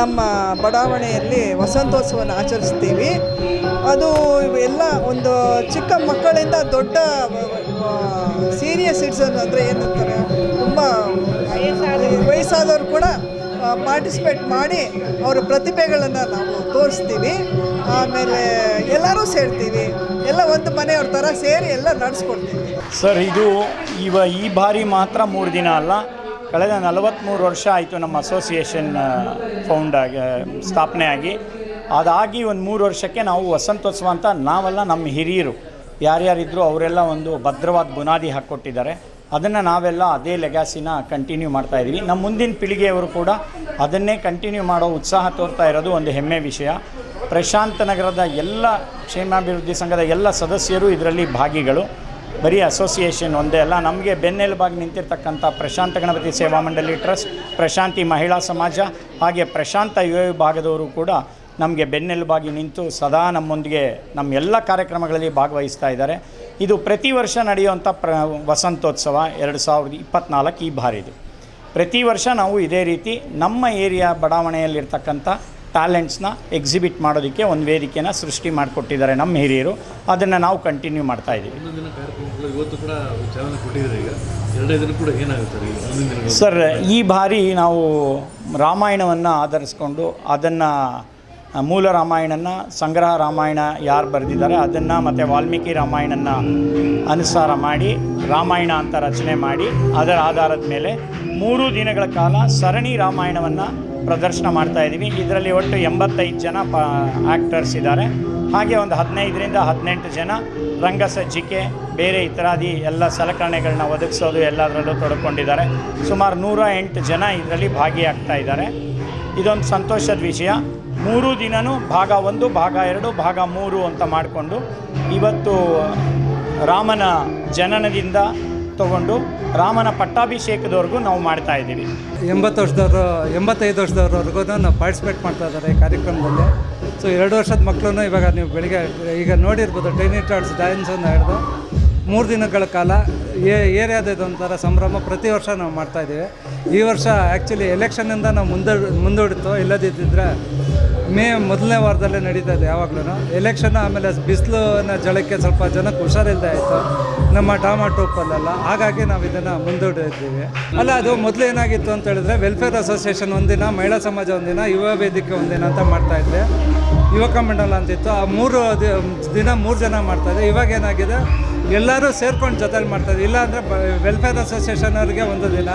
ನಮ್ಮ ಬಡಾವಣೆಯಲ್ಲಿ ವಸಂತೋತ್ಸವನ ಆಚರಿಸ್ತೀವಿ. ಅದು ಎಲ್ಲ ಒಂದು ಚಿಕ್ಕ ಮಕ್ಕಳಿಂದ ದೊಡ್ಡ ಸೀನಿಯರ್ ಸಿಟಿಸನ್ ಅಂದರೆ ಏನಂತಾರೆ, ತುಂಬ ವಯಸ್ಸಾದವರು ಕೂಡ ಪಾರ್ಟಿಸಿಪೇಟ್ ಮಾಡಿ ಅವರ ಪ್ರತಿಭೆಗಳನ್ನು ನಾವು ತೋರಿಸ್ತೀವಿ. ಆಮೇಲೆ ಎಲ್ಲರೂ ಸೇರ್ತೀವಿ. ಎಲ್ಲ ಒಂದು ಮನೆಯವ್ರ ಥರ ಸೇರಿ ಎಲ್ಲ ನಡೆಸ್ಕೊಡ್ತೀವಿ. ಸರ್, ಇದು ಇವ ಈ ಬಾರಿ ಮಾತ್ರ ಮೂರು ದಿನ ಅಲ್ಲ ಕಳೆದ ನಲವತ್ತ್ಮೂರು ವರ್ಷ ಆಯಿತು ನಮ್ಮ ಅಸೋಸಿಯೇಷನ್ ಫೌಂಡ್ ಆಗಿ ಸ್ಥಾಪನೆ ಆಗಿ. ಅದಾಗಿ ಒಂದು ಮೂರು ವರ್ಷಕ್ಕೆ ನಾವು ವಸಂತೋತ್ಸವ ಅಂತ ನಾವೆಲ್ಲ ನಮ್ಮ ಹಿರಿಯರು, ಯಾರ್ಯಾರಿದ್ರು ಅವರೆಲ್ಲ ಒಂದು ಭದ್ರವಾದ ಬುನಾದಿ ಹಾಕ್ಕೊಟ್ಟಿದ್ದಾರೆ. ಅದನ್ನು ನಾವೆಲ್ಲ ಅದೇ ಲೆಗಾಸಿನ ಕಂಟಿನ್ಯೂ ಮಾಡ್ತಾ ಇದ್ದೀವಿ ನಮ್ಮ ಮುಂದಿನ ಪೀಳಿಗೆಯವರು ಕೂಡ ಅದನ್ನೇ ಕಂಟಿನ್ಯೂ ಮಾಡೋ ಉತ್ಸಾಹ ತೋರ್ತಾ ಇರೋದು ಒಂದು ಹೆಮ್ಮೆ ವಿಷಯ. ಪ್ರಶಾಂತ ನಗರದ ಎಲ್ಲ ಕ್ಷೇಮಾಭಿವೃದ್ಧಿ ಸಂಘದ ಎಲ್ಲ ಸದಸ್ಯರು ಇದರಲ್ಲಿ ಭಾಗಿಗಳು. ಬರೀ ಅಸೋಸಿಯೇಷನ್ ಒಂದೇ ಅಲ್ಲ, ನಮಗೆ ಬೆನ್ನೆಲುಬಾಗಿ ನಿಂತಿರ್ತಕ್ಕಂಥ ಪ್ರಶಾಂತ ಗಣಪತಿ ಸೇವಾ ಮಂಡಳಿ ಟ್ರಸ್ಟ್, ಪ್ರಶಾಂತಿ ಮಹಿಳಾ ಸಮಾಜ, ಹಾಗೆ ಪ್ರಶಾಂತ ಯುವ ವಿಭಾಗದವರು ಕೂಡ ನಮಗೆ ಬೆನ್ನೆಲುಬಾಗಿ ನಿಂತು ಸದಾ ನಮ್ಮೊಂದಿಗೆ ನಮ್ಮ ಎಲ್ಲ ಕಾರ್ಯಕ್ರಮಗಳಲ್ಲಿ ಭಾಗವಹಿಸ್ತಾ ಇದ್ದಾರೆ. ಇದು ಪ್ರತಿ ವರ್ಷ ನಡೆಯುವಂಥ ಪ್ರ, ವಸಂತೋತ್ಸವ ಎರಡು ಸಾವಿರದ ಇಪ್ಪತ್ತ್ನಾಲ್ಕು ಈ ಬಾರಿದು. ಪ್ರತಿ ವರ್ಷ ನಾವು ಇದೇ ರೀತಿ ನಮ್ಮ ಏರಿಯಾ ಬಡಾವಣೆಯಲ್ಲಿರ್ತಕ್ಕಂಥ ಟ್ಯಾಲೆಂಟ್ಸ್ನ ಎಕ್ಸಿಬಿಟ್ ಮಾಡೋದಕ್ಕೆ ಒಂದು ವೇದಿಕೆನ ಸೃಷ್ಟಿ ಮಾಡಿಕೊಟ್ಟಿದ್ದಾರೆ ನಮ್ಮ ಹಿರಿಯರು. ಅದನ್ನು ನಾವು ಕಂಟಿನ್ಯೂ ಮಾಡ್ತಾ ಇದ್ದೀವಿ ಸರ್ ಈ ಬಾರಿ ನಾವು ರಾಮಾಯಣವನ್ನು ಆಧರಿಸ್ಕೊಂಡು ಅದನ್ನು ಮೂಲ ರಾಮಾಯಣನ ಸಂಗ್ರಹ ರಾಮಾಯಣ ಯಾರು ಬರೆದಿದ್ದಾರೆ ಅದನ್ನು ಮತ್ತು ವಾಲ್ಮೀಕಿ ರಾಮಾಯಣನ ಅನುಸಾರ ಮಾಡಿ ರಾಮಾಯಣ ಅಂತ ರಚನೆ ಮಾಡಿ ಅದರ ಆಧಾರದ ಮೇಲೆ ಮೂರು ದಿನಗಳ ಕಾಲ ಸರಣಿ ರಾಮಾಯಣವನ್ನು ಪ್ರದರ್ಶನ ಮಾಡ್ತಾ ಇದ್ದೀವಿ ಇದರಲ್ಲಿ ಒಟ್ಟು ಎಂಬತ್ತೈದು ಜನ ಪ ಆ್ಯಕ್ಟರ್ಸ್ ಇದ್ದಾರೆ. ಹಾಗೆ ಒಂದು ಹದಿನೈದರಿಂದ ಹದಿನೆಂಟು ಜನ ರಂಗಸಜ್ಜಿಕೆ ಬೇರೆ ಇತರಾದಿ ಎಲ್ಲ ಸಲಕರಣೆಗಳನ್ನ ಒದಗಿಸೋದು ಎಲ್ಲದರಲ್ಲೂ ತೊಡ್ಕೊಂಡಿದ್ದಾರೆ. ಸುಮಾರು ನೂರ ಎಂಟು ಜನ ಇದರಲ್ಲಿ ಭಾಗಿಯಾಗ್ತಾ ಇದ್ದಾರೆ. ಇದೊಂದು ಸಂತೋಷದ ವಿಷಯ. ಮೂರು ದಿನವೂ ಭಾಗ ಒಂದು, ಭಾಗ ಎರಡು, ಭಾಗ ಮೂರು ಅಂತ ಮಾಡಿಕೊಂಡು ಇವತ್ತು ರಾಮನ ಜನನದಿಂದ ತಗೊಂಡು ರಾಮನ ಪಟ್ಟಾಭಿಷೇಕದವರೆಗೂ ನಾವು ಮಾಡ್ತಾ ಇದ್ದೀವಿ. ಎಂಬತ್ತು ವರ್ಷದವರು, ಎಂಬತ್ತೈದು ವರ್ಷದವ್ರವರೆಗೂ ನಾವು ಪಾರ್ಟಿಸಿಪೇಟ್ ಮಾಡ್ತಾ ಇದ್ದಾರೆ ಈ ಕಾರ್ಯಕ್ರಮದಲ್ಲಿ. ಸೊ ಎರಡು ವರ್ಷದ ಮಕ್ಕಳು ಇವಾಗ ನೀವು ಬೆಳಿಗ್ಗೆ, ಈಗ ನೋಡಿರ್ಬೋದು ಟೈನಿ ಟಾಟ್ಸ್ ಅಂತ ಹಿಡಿದು ಮೂರು ದಿನಗಳ ಕಾಲ ಏ ಒಂಥರ ಸಂಭ್ರಮ ಪ್ರತಿ ವರ್ಷ ನಾವು ಮಾಡ್ತಾಯಿದ್ದೀವಿ ಈ ವರ್ಷ ಆ್ಯಕ್ಚುಲಿ ಎಲೆಕ್ಷನ್ನಿಂದ ನಾವು ಮುಂದೆ, ಮುಂದೂಡಿತ್ತು. ಇಲ್ಲದಿದ್ದರೆ ಮೇ ಮೊದಲನೇ ವಾರದಲ್ಲೇ ನಡೀತಾ ಇದೆ ಯಾವಾಗಲೂ ಎಲೆಕ್ಷನ್ ಆಮೇಲೆ ಬಿಸಿಲಿನ ಜಳಕ್ಕೆ ಸ್ವಲ್ಪ ಜನಕ್ಕೆ ಹುಷಾರಿಲ್ಲದೆ ಆಯಿತು. ನಮ್ಮ ಟಮಾಟೋ ಪಲ್ಲೆಲ್ಲ ಹಾಗಾಗಿ ನಾವು ಇದನ್ನು ಮುಂದೂಡಿದ್ದೀವಿ ಅಲ್ಲ, ಅದು ಮೊದಲು ಏನಾಗಿತ್ತು ಅಂತ ಹೇಳಿದ್ರೆ ವೆಲ್ಫೇರ್ ಅಸೋಸಿಯೇಷನ್ ಒಂದಿನ, ಮಹಿಳಾ ಸಮಾಜ ಒಂದಿನ, ಯುವ ವೇದಿಕೆ ಒಂದಿನ ಅಂತ ಮಾಡ್ತಾಯಿದ್ದೆ ಯುವಕ ಮಂಡಲ ಅಂತಿತ್ತು. ಆ ಮೂರು ದಿನ ಮೂರು ಜನ ಮಾಡ್ತಾಯಿದ್ದೆ ಇವಾಗ ಏನಾಗಿದೆ? ಎಲ್ಲರೂ ಸೇರ್ಕೊಂಡು ಜೊತೆಲಿ ಮಾಡ್ತಾಯಿದ್ವಿ ಇಲ್ಲ ಅಂದರೆ ವೆಲ್ಫೇರ್ ಅಸೋಸಿಯೇಷನ್ ಅವರಿಗೆ ಒಂದು ದಿನ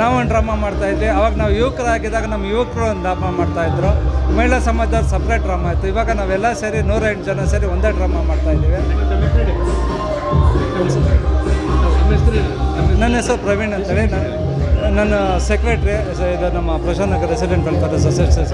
ನಾವು ಒಂದು ಡ್ರಾಮಾ ಮಾಡ್ತಾಯಿದ್ವಿ ಅವಾಗ ನಾವು ಯುವಕರಾಗಿದ್ದಾಗ ನಮ್ಮ ಯುವಕರು ಒಂದು ಡ್ರಾಮಾ ಮಾಡ್ತಾಯಿದ್ರು ಮಹಿಳಾ ಸಮಾಜದವ್ರು ಸಪ್ರೇಟ್ ಡ್ರಾಮಾ ಇತ್ತು. ಇವಾಗ ನಾವೆಲ್ಲ ಸೇರಿ ನೂರೆಂಟು ಜನ ಸೇರಿ ಒಂದೇ ಡ್ರಾಮಾ ಮಾಡ್ತಾಯಿದ್ದೀವಿ. ನನ್ನ ಹೆಸರು ಪ್ರವೀಣ್ ಅಂತೇಳಿ. ನಾನು ನನ್ನ ಸೆಕ್ರೆಟ್ರಿ ಇದು ನಮ್ಮ Prashanth Nagar resident welfare association